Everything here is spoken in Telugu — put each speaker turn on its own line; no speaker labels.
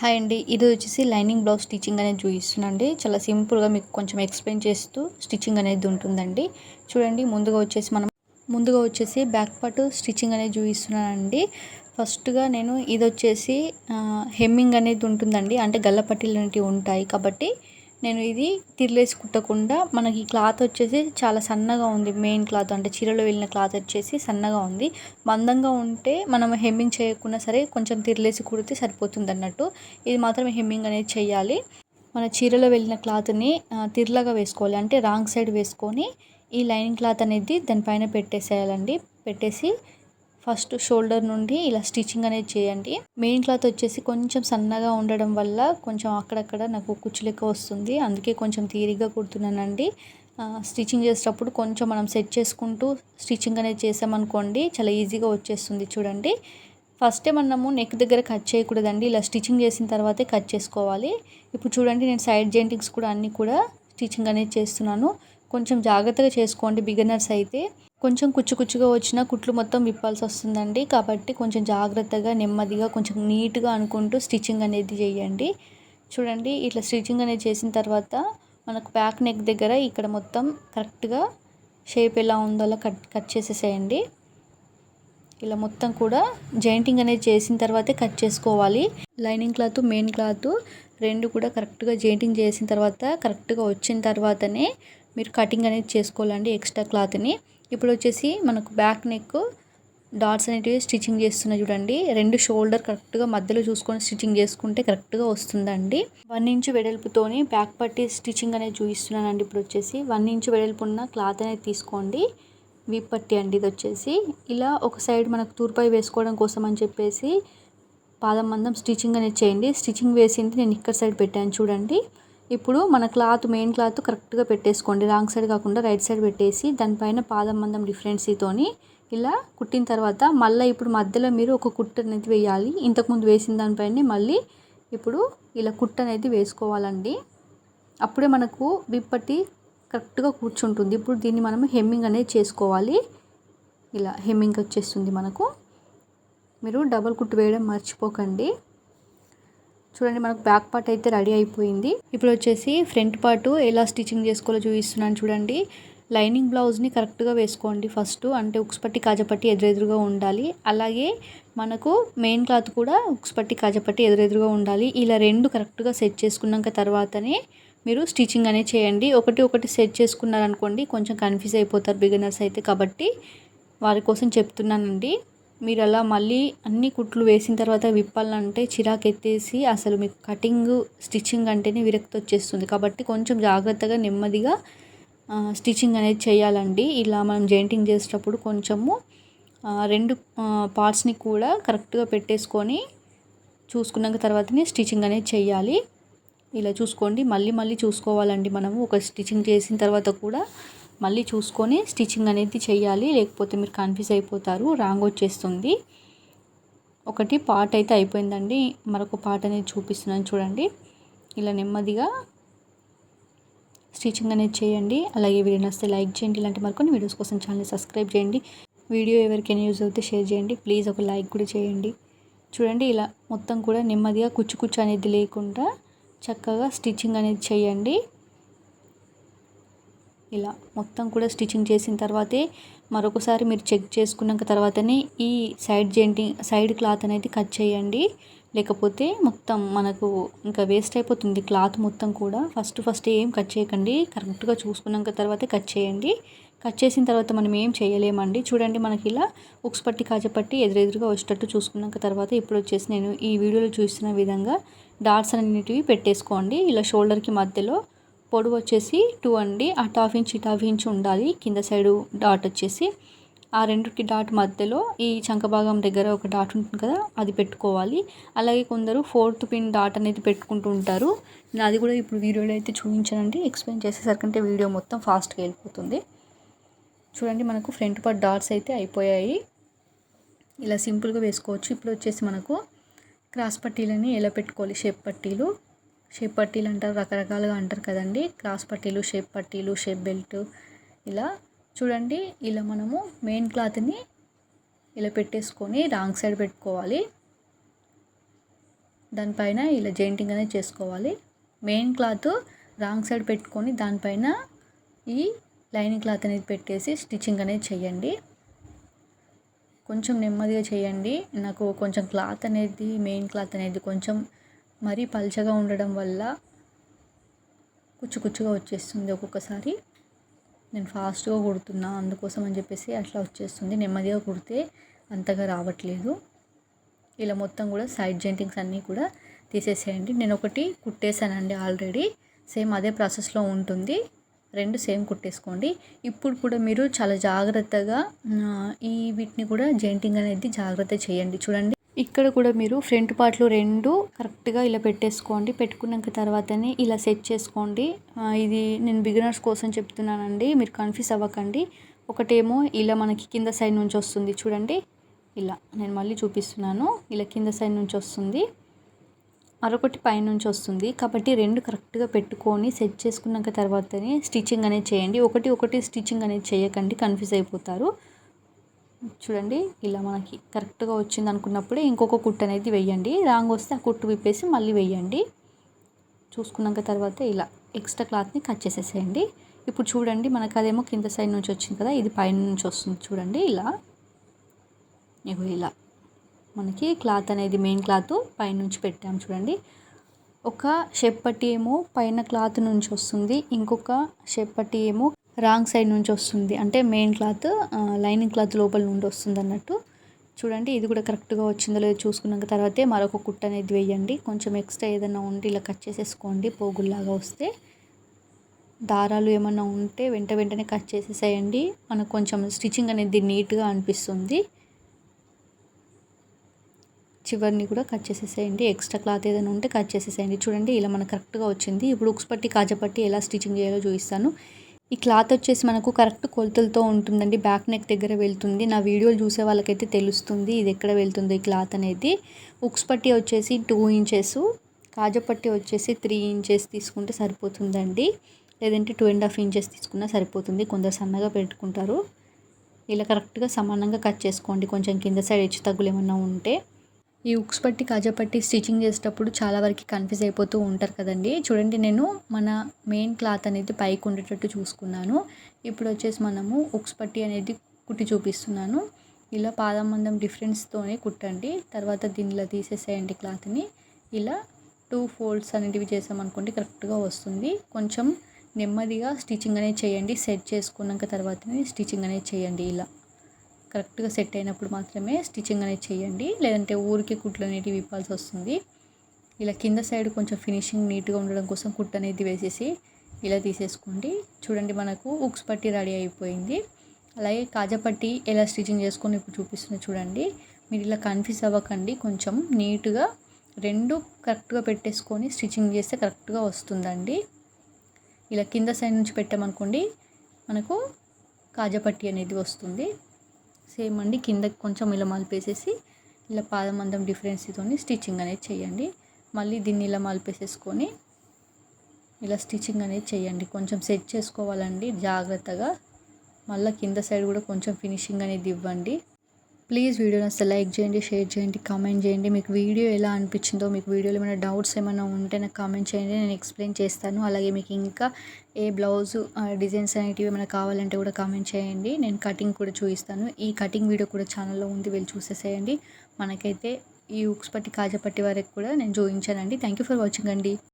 హాయ్ అండి. ఇది వచ్చేసి లైనింగ్ బ్లౌజ్ స్టిచ్చింగ్ అనేది చూపిస్తున్నాండి చాలా సింపుల్గా మీకు కొంచెం ఎక్స్ప్లెయిన్ చేస్తూ స్టిచ్చింగ్ అనేది ఉంటుందండి. చూడండి ముందుగా వచ్చేసి మనం ముందుగా వచ్చేసి బ్యాక్ పార్ట్ స్టిచ్చింగ్ అనేది చూపిస్తున్నానండి. ఫస్ట్గా నేను ఇది వచ్చేసి హెమ్మింగ్ అనేది ఉంటుందండి. అంటే గల్లపట్టీలు అనేవి ఉంటాయి కాబట్టి నేను ఇది తిరిలేసి కుట్టకుండా మనకి క్లాత్ వచ్చేసి చాలా సన్నగా ఉంది. మెయిన్ క్లాత్ అంటే చీరలో వెళ్ళిన క్లాత్ వచ్చేసి సన్నగా ఉంది. మందంగా ఉంటే మనం హెమ్మింగ్ చేయకుండా సరే కొంచెం తిరలేసి కుడితే సరిపోతుంది అన్నట్టు. ఇది మాత్రం హెమ్మింగ్ అనేది చేయాలి. మన చీరలో వెళ్ళిన క్లాత్ని తిరలాగా వేసుకోవాలి. అంటే రాంగ్ సైడ్ వేసుకొని ఈ లైనింగ్ క్లాత్ అనేది దానిపైన పెట్టేసేయాలండి. పెట్టేసి ఫస్ట్ షోల్డర్ నుండి ఇలా స్టిచ్చింగ్ అనేది చేయండి. మెయిన్ క్లాత్ వచ్చేసి కొంచెం సన్నగా ఉండడం వల్ల కొంచెం అక్కడక్కడ నాకు కుచ్చు లెక్క వస్తుంది. అందుకే కొంచెం తీరిగ్గా కుడుతున్నానండి. స్టిచ్చింగ్ చేసేటప్పుడు కొంచెం మనం సెట్ చేసుకుంటూ స్టిచ్చింగ్ అనేది చేసామనుకోండి చాలా ఈజీగా వచ్చేస్తుంది చూడండి. ఫస్టే మనము నెక్ దగ్గర కట్ చేయకూడదండి. ఇలా స్టిచ్చింగ్ చేసిన తర్వాతే కట్ చేసుకోవాలి. ఇప్పుడు చూడండి నేను సైడ్ జెయింటింగ్స్ కూడా అన్నీ కూడా స్టిచ్చింగ్ అనేది చేస్తున్నాను. కొంచెం జాగ్రత్తగా చేసుకోండి బిగినర్స్ అయితే. కొంచెం కుచ్చు కుచ్చుగా వచ్చిన కుట్లు మొత్తం విప్పాల్సి వస్తుందండి. కాబట్టి కొంచెం జాగ్రత్తగా నెమ్మదిగా కొంచెం నీట్గా అనుకుంటూ స్టిచ్చింగ్ అనేది చేయండి. చూడండి ఇట్లా స్టిచ్చింగ్ అనేది చేసిన తర్వాత మనకు బ్యాక్ నెక్ దగ్గర ఇక్కడ మొత్తం కరెక్ట్గా షేప్ ఎలా ఉందో అలా కట్ కట్ చేసేసేయండి. ఇలా మొత్తం కూడా జాయింటింగ్ అనేది చేసిన తర్వాతే కట్ చేసుకోవాలి. లైనింగ్ క్లాత్ మెయిన్ క్లాత్ రెండు కూడా కరెక్ట్గా జాయింటింగ్ చేసిన తర్వాత కరెక్ట్గా వచ్చిన తర్వాతనే మీరు కటింగ్ అనేది చేసుకోవాలండి ఎక్స్ట్రా క్లాత్ని. ఇప్పుడు వచ్చేసి మనకు బ్యాక్ నెక్ డాట్స్ అనేటివి స్టిచ్చింగ్ చేస్తున్నా చూడండి. రెండు షోల్డర్ కరెక్ట్గా మధ్యలో చూసుకొని స్టిచ్చింగ్ చేసుకుంటే కరెక్ట్గా వస్తుందండి. వన్ ఇంచు వెడల్పుతోని బ్యాక్ పట్టి స్టిచ్చింగ్ అనేది చూపిస్తున్నానండి ఇప్పుడు వచ్చేసి వన్ ఇంచు వెడల్పు ఉన్న క్లాత్ అనేది తీసుకోండి. వీప్ పట్టి అండి ఇది వచ్చేసి ఇలా ఒక సైడ్ మనకు తూర్పై వేసుకోవడం కోసం అని చెప్పేసి పాదం మందం స్టిచ్చింగ్ అనేది చేయండి. స్టిచ్చింగ్ వేసింది నేను ఇక్కడ సైడ్ పెట్టాను చూడండి. ఇప్పుడు మన క్లాత్ మెయిన్ క్లాత్ కరెక్ట్గా పెట్టేసుకోండి. రాంగ్ సైడ్ కాకుండా రైట్ సైడ్ పెట్టేసి దానిపైన పాదం మందం డిఫరెన్సీతోని ఇలా కుట్టిన తర్వాత మళ్ళీ ఇప్పుడు మధ్యలో మీరు ఒక కుట్ట అనేది వేయాలి. ఇంతకుముందు వేసిన దానిపైన మళ్ళీ ఇప్పుడు ఇలా కుట్ట అనేది వేసుకోవాలండి. అప్పుడే మనకు విప్పటి కరెక్ట్గా కూర్చుంటుంది. ఇప్పుడు దీన్ని మనం హెమ్మింగ్ అనేది చేసుకోవాలి. ఇలా హెమ్మింగ్ వచ్చేస్తుంది మనకు. మీరు డబల్ కుట్టు వేయడం మర్చిపోకండి. చూడండి మనకు బ్యాక్ పార్ట్ అయితే రెడీ అయిపోయింది. ఇప్పుడు వచ్చేసి ఫ్రంట్ పార్ట్ ఎలా స్టిచ్చింగ్ చేసుకోవాలో చూపిస్తున్నాను చూడండి. లైనింగ్ బ్లౌజ్ని కరెక్ట్గా వేసుకోండి ఫస్ట్ అంటే ఉక్స్పట్టి కాజపట్టి ఎదురెదురుగా ఉండాలి. అలాగే మనకు మెయిన్ క్లాత్ కూడా ఉక్స్పట్టి కాజపట్టి ఎదురెదురుగా ఉండాలి. ఇలా రెండు కరెక్ట్గా సెట్ చేసుకున్నాక తర్వాతనే మీరు స్టిచ్చింగ్ అనేది చేయండి. ఒకటి ఒకటి సెట్ చేసుకున్నారనుకోండి కొంచెం కన్ఫ్యూజ్ అయిపోతారు బిగినర్స్ అయితే. కాబట్టి వారి కోసం చెప్తున్నానండి. మీరు అలా మళ్ళీ అన్ని కుట్లు వేసిన తర్వాత విప్పాలంటే చిరాకు ఎత్తేసి అసలు మీకు కటింగ్ స్టిచ్చింగ్ అంటేనే విరక్తి వచ్చేస్తుంది. కాబట్టి కొంచెం జాగ్రత్తగా నెమ్మదిగా స్టిచ్చింగ్ అనేది చేయాలండి. ఇలా మనం జాయింటింగ్ చేసేటప్పుడు కొంచెము రెండు పార్ట్స్ని కూడా కరెక్ట్గా పెట్టేసుకొని చూసుకున్నాక తర్వాతనే స్టిచ్చింగ్ అనేది చేయాలి. ఇలా చూసుకోండి. మళ్ళీ మళ్ళీ చూసుకోవాలండి మనము. ఒక స్టిచ్చింగ్ చేసిన తర్వాత కూడా మళ్ళీ చూసుకొని స్టిచ్చింగ్ అనేది చేయాలి. లేకపోతే మీరు కన్ఫ్యూజ్ అయిపోతారు. రాంగ్ వచ్చేస్తుంది. ఒకటి పార్ట్ అయితే అయిపోయిందండి. మరొక పార్ట్ అనేది చూపిస్తున్నాను చూడండి. ఇలా నెమ్మదిగా స్టిచ్చింగ్ అనేది చేయండి. అలాగే వీడియో నచ్చితే లైక్ చేయండి. ఇలాంటి మరికొన్ని వీడియోస్ కోసం ఛానల్ని సబ్స్క్రైబ్ చేయండి. వీడియో ఎవరికైనా యూజ్ అవుతే షేర్ చేయండి. ప్లీజ్ ఒక లైక్ కూడా చేయండి. చూడండి ఇలా మొత్తం కూడా నెమ్మదిగా కుచ్చు కుచ్చు అనేది లేకుండా చక్కగా స్టిచ్చింగ్ అనేది చేయండి. ఇలా మొత్తం కూడా స్టిచ్చింగ్ చేసిన తర్వాతే మరొకసారి మీరు చెక్ చేసుకున్నాక తర్వాతనే ఈ సైడ్ జెంటింగ్ సైడ్ క్లాత్ అనేది కట్ చేయండి. లేకపోతే మొత్తం మనకు ఇంకా వేస్ట్ అయిపోతుంది క్లాత్ మొత్తం కూడా. ఫస్ట్ ఫస్ట్ ఏం కట్ చేయకండి. కరెక్ట్గా చూసుకున్నాక తర్వాతే కట్ చేయండి. కట్ చేసిన తర్వాత మనం ఏం చేయలేమండి. చూడండి మనకి ఇలా ఉక్స్ పట్టి కాజపట్టి ఎదురెదురుగా వచ్చేటట్టు చూసుకున్నాక తర్వాత ఇప్పుడు వచ్చేసి నేను ఈ వీడియోలో చూసిన విధంగా డాట్స్ అనేటివి పెట్టేసుకోండి. ఇలా షోల్డర్కి మధ్యలో పొడవు వచ్చేసి టూ అండి. అటు హాఫ్ ఇంచ్ ఇటు హాఫ్ ఇంచ్ ఉండాలి. కింద సైడు డాట్ వచ్చేసి ఆ రెండుకి డాట్ మధ్యలో ఈ చంక భాగం దగ్గర ఒక డాట్ ఉంటుంది కదా అది పెట్టుకోవాలి. అలాగే కొందరు ఫోర్త్ పిన్ డాట్ అనేది పెట్టుకుంటూ ఉంటారు. నేను అది కూడా ఇప్పుడు వీడియోలో అయితే చూపించానండి. ఎక్స్ప్లెయిన్ చేసేసరికంటే వీడియో మొత్తం ఫాస్ట్గా వెళ్ళిపోతుంది. చూడండి మనకు ఫ్రంట్ పార్ట్ డాట్స్ అయితే అయిపోయాయి. ఇలా సింపుల్గా వేసుకోవచ్చు. ఇప్పుడు వచ్చేసి మనకు క్రాస్ పట్టీలని ఎలా పెట్టుకోవాలి? షేప్ పట్టీలు. షేప్ పట్టీలు అంటారు రకరకాలుగా అంటారు కదండి. క్రాస్ పట్టీలు షేప్ పట్టీలు షేప్ బెల్ట్ ఇలా చూడండి ఇలా మనము మెయిన్ క్లాత్ని ఇలా పెట్టేసుకొని రాంగ్ సైడ్ పెట్టుకోవాలి. దానిపైన ఇలా జెయింటింగ్ అనేది చేసుకోవాలి. మెయిన్ క్లాత్ రాంగ్ సైడ్ పెట్టుకొని దానిపైన ఈ లైనింగ్ క్లాత్ అనేది పెట్టేసి స్టిచ్చింగ్ అనేది చేయండి. కొంచెం నెమ్మదిగా చేయండి. నాకు కొంచెం క్లాత్ అనేది మెయిన్ క్లాత్ అనేది కొంచెం మరీ పల్చగా ఉండడం వల్ల కుచ్చు కుచ్చుగా వచ్చేస్తుంది ఒక్కొక్కసారి. నేను ఫాస్ట్గా కుడుతున్నా అందుకోసం అని చెప్పేసి అట్లా వచ్చేస్తుంది. నెమ్మదిగా కుడితే అంతగా రావట్లేదు. ఇలా మొత్తం కూడా సైడ్ జెంటింగ్స్ అన్నీ కూడా తీసేసేయండి. నేను ఒకటి కుట్టేశానండి ఆల్రెడీ. సేమ్ అదే ప్రాసెస్లో ఉంటుంది. రెండు సేమ్ కుట్టేసుకోండి. ఇప్పుడు కూడా మీరు చాలా జాగ్రత్తగా ఈ వీటిని కూడా జెయింటింగ్ అనేది జాగ్రత్త చేయండి. చూడండి. ఇక్కడ కూడా మీరు ఫ్రంట్ పార్ట్లు రెండు కరెక్ట్గా ఇలా పెట్టేసుకోండి. పెట్టుకున్నాక తర్వాతనే ఇలా సెట్ చేసుకోండి. ఇది నేను బిగినర్స్ కోసం చెప్తున్నానండి. మీరు కన్ఫ్యూజ్ అవ్వకండి. ఒకటేమో ఇలా మనకి కింద సైడ్ నుంచి వస్తుంది. చూడండి. ఇలా నేను మళ్ళీ చూపిస్తున్నాను. ఇలా కింద సైడ్ నుంచి వస్తుంది. మరొకటి పైనుంచి వస్తుంది. కాబట్టి రెండు కరెక్ట్గా పెట్టుకొని సెట్ చేసుకున్నాక తర్వాతనే స్టిచ్చింగ్ అనేది చేయండి. ఒకటి ఒకటి స్టిచ్చింగ్ అనేది చేయకండి. కన్ఫ్యూజ్ అయిపోతారు. చూడండి ఇలా మనకి కరెక్ట్గా వచ్చింది అనుకున్నప్పుడే ఇంకొక కుట్టు అనేది వెయ్యండి రాంగ్ వస్తే ఆ కుట్టు విప్పేసి మళ్ళీ వెయ్యండి చూసుకున్నాక తర్వాత ఇలా ఎక్స్ట్రా క్లాత్ని కట్ చేసేసేయండి. ఇప్పుడు చూడండి మనకు అదేమో కింద సైడ్ నుంచి వచ్చింది కదా ఇది పైన నుంచి వస్తుంది చూడండి ఇలా. ఇగో ఇలా. మనకి క్లాత్ అనేది మెయిన్ క్లాత్ పైనుంచి పెట్టాము చూడండి. ఒక షేప్ పట్టి ఏమో పైన క్లాత్ నుంచి వస్తుంది ఇంకొక షేప్ పట్టి ఏమో రాంగ్ సైడ్ నుంచి వస్తుంది. అంటే మెయిన్ క్లాత్ లైనింగ్ క్లాత్ లోపల నుండి వస్తుంది అన్నట్టు. చూడండి ఇది కూడా కరెక్ట్గా వచ్చిందో లేదో చూసుకున్నాక తర్వాతే మరొక కుట్ట అనేది వేయండి. కొంచెం ఎక్స్ట్రా ఏదైనా ఉండి ఇలా కట్ చేసేసుకోండి పోగుల్లాగా వస్తే. దారాలు ఏమన్నా ఉంటే వెంట వెంటనే కట్ చేసేసేయండి. మనకు కొంచెం స్టిచ్చింగ్ అనేది నీట్గా అనిపిస్తుంది. చివరిని కూడా కట్ చేసేసేయండి. ఎక్స్ట్రా క్లాత్ ఏదైనా ఉంటే కట్ చేసేసేయండి. చూడండి ఇలా మనకు కరెక్ట్గా వచ్చింది. ఇప్పుడు ఉక్స్ పట్టి కాజపట్టి ఎలా స్టిచ్చింగ్ చేయాలో చూపిస్తాను. ఈ క్లాత్ వచ్చేసి మనకు కరెక్ట్ కొలతలతో ఉంటుందండి. బ్యాక్ నెక్ దగ్గర వెళ్తుంది. నా వీడియోలు చూసే వాళ్ళకైతే తెలుస్తుంది ఇది ఎక్కడ వెళ్తుందో ఈ క్లాత్ అనేది. ఉక్స్ పట్టి వచ్చేసి టూ ఇంచెస్ కాజపట్టి వచ్చేసి త్రీ ఇంచెస్ తీసుకుంటే సరిపోతుందండి. లేదంటే టూ అండ్ హాఫ్ ఇంచెస్ తీసుకున్నా సరిపోతుంది. కొందరు సన్నగా పెట్టుకుంటారు. ఇలా కరెక్ట్గా సమానంగా కట్ చేసుకోండి. కొంచెం కింద సైడ్ హెచ్చు తగ్గులు ఏమన్నా ఉంటే. ఈ ఉక్స్ పట్టి కాజా పట్టి స్టిచ్చింగ్ చేసేటప్పుడు చాలా వరకు కన్ఫ్యూజ్ అయిపోతూ ఉంటారు కదండి. చూడండి నేను మన మెయిన్ క్లాత్ అనేది పైకి ఉండేటట్టు చూసుకున్నాను. ఇప్పుడు వచ్చేసి మనము ఉక్స్ పట్టి అనేది కుట్టి చూపిస్తున్నాను. ఇలా పాదం మందం డిఫరెన్స్తోనే కుట్టండి. తర్వాత దీనిలో తీసేసేయండి క్లాత్ని. ఇలా టూ ఫోల్డ్స్ అనేటివి చేసామనుకోండి కరెక్ట్గా వస్తుంది. కొంచెం నెమ్మదిగా స్టిచ్చింగ్ అనేది చేయండి. సెట్ చేసుకున్నాక తర్వాతనే స్టిచ్చింగ్ అనేది చేయండి ఇలా. కరెక్ట్గా సెట్ అయినప్పుడు మాత్రమే స్టిచ్చింగ్ అనేది చేయండి. లేదంటే ఊరికే కుట్లు అనేటివి ఇవ్వాల్సి వస్తుంది. ఇలా కింద సైడ్ కొంచెం ఫినిషింగ్ నీట్గా ఉండడం కోసం కుట్ అనేది వేసేసి ఇలా తీసేసుకోండి. చూడండి మనకు ఉక్స్ పట్టి రెడీ అయిపోయింది. అలాగే కాజపట్టి ఎలా స్టిచ్చింగ్ చేసుకొని ఇప్పుడు చూపిస్తున్నా చూడండి. మీరు ఇలా కన్ఫ్యూజ్ అవ్వకండి. కొంచెం నీట్గా రెండు కరెక్ట్గా పెట్టేసుకొని స్టిచ్చింగ్ చేస్తే కరెక్ట్గా వస్తుందండి. ఇలా కింద సైడ్ నుంచి పెట్టామనుకోండి మనకు కాజపట్టి అనేది వస్తుంది. సేమ్ అండి. కిందకి కొంచెం ఇలా మలిపేసేసి ఇలా పాదమందం డిఫరెన్స్తో స్టిచ్చింగ్ అనేది చేయండి. మళ్ళీ దీన్ని ఇలా మలిపేసేసుకొని ఇలా స్టిచ్చింగ్ అనేది చేయండి. కొంచెం సెట్ చేసుకోవాలండి జాగ్రత్తగా. మళ్ళీ కింద సైడ్ కూడా కొంచెం ఫినిషింగ్ అనేది ఇవ్వండి. ప్లీజ్ వీడియోని అసలు లైక్ చేయండి షేర్ చేయండి కామెంట్ చేయండి. మీకు వీడియో ఎలా అనిపించిందో మీకు వీడియోలో ఏమైనా డౌట్స్ ఏమైనా ఉంటే నాకు కామెంట్ చేయండి. నేను ఎక్స్ప్లెయిన్ చేస్తాను. అలాగే మీకు ఇంకా ఏ బ్లౌజ్ డిజైన్స్ అనేటివి ఏమైనా కావాలంటే కూడా కామెంట్ చేయండి. నేను కటింగ్ కూడా చూపిస్తాను. ఈ కటింగ్ వీడియో కూడా ఛానల్లో ఉంది. వెళ్ళి చూసేసేయండి. మనకైతే ఈ ఉక్స్ పట్టి కాజపట్టి వరకు కూడా నేను చూపించానండి. థ్యాంక్ యూ ఫర్ వాచింగ్ అండి.